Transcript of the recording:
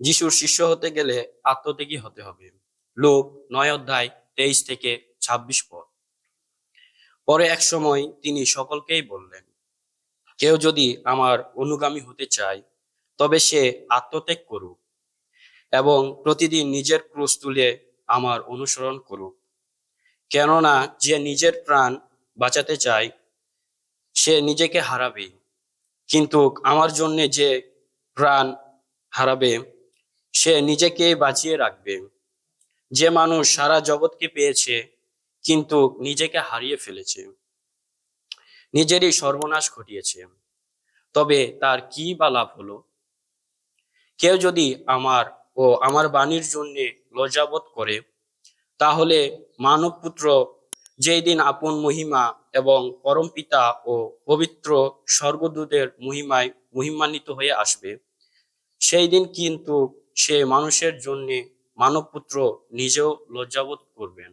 যিশুর শিষ্য হতে গেলে আত্মত্যাগী হতে হবে। লোক, নয় অধ্যায়, তেইশ থেকে ছাব্বিশ পদ। পরে এক সময় তিনি সকলকেই বললেন, কেউ যদি আমার অনুগামী হতে চায়, তবে সে আত্মত্যাগ করুক এবং প্রতিদিন নিজের ক্রুশ তুলে আমার অনুসরণ করুক। কেননা যে নিজের প্রাণ বাঁচাতে চায়, সে নিজেকে হারাবে। কিন্তু আমার জন্যে যে প্রাণ হারাবে সে নিজেকে বাঁচিয়ে রাখবে। যে মানুষ সারা জগৎকে পেয়েছে, কিন্তু নিজেকে হারিয়ে ফেলেছে। নিজেরই সর্বনাশ ঘটিয়েছে। তবে তার কি বা লাভ হলো? কেউ যদি আমার ও আমার বাণীর জন্য লজ্জাবোধ করে, তাহলে মানব পুত্র যেই দিন আপন মহিমা এবং পরম পিতা ও পবিত্র স্বর্গদূতের মহিমায় মহিমান্বিত হয়ে আসবে, সেই দিন কিন্তু সে মানুষের জন্যে মানবপুত্র নিজেও লজ্জাবোধ করবেন।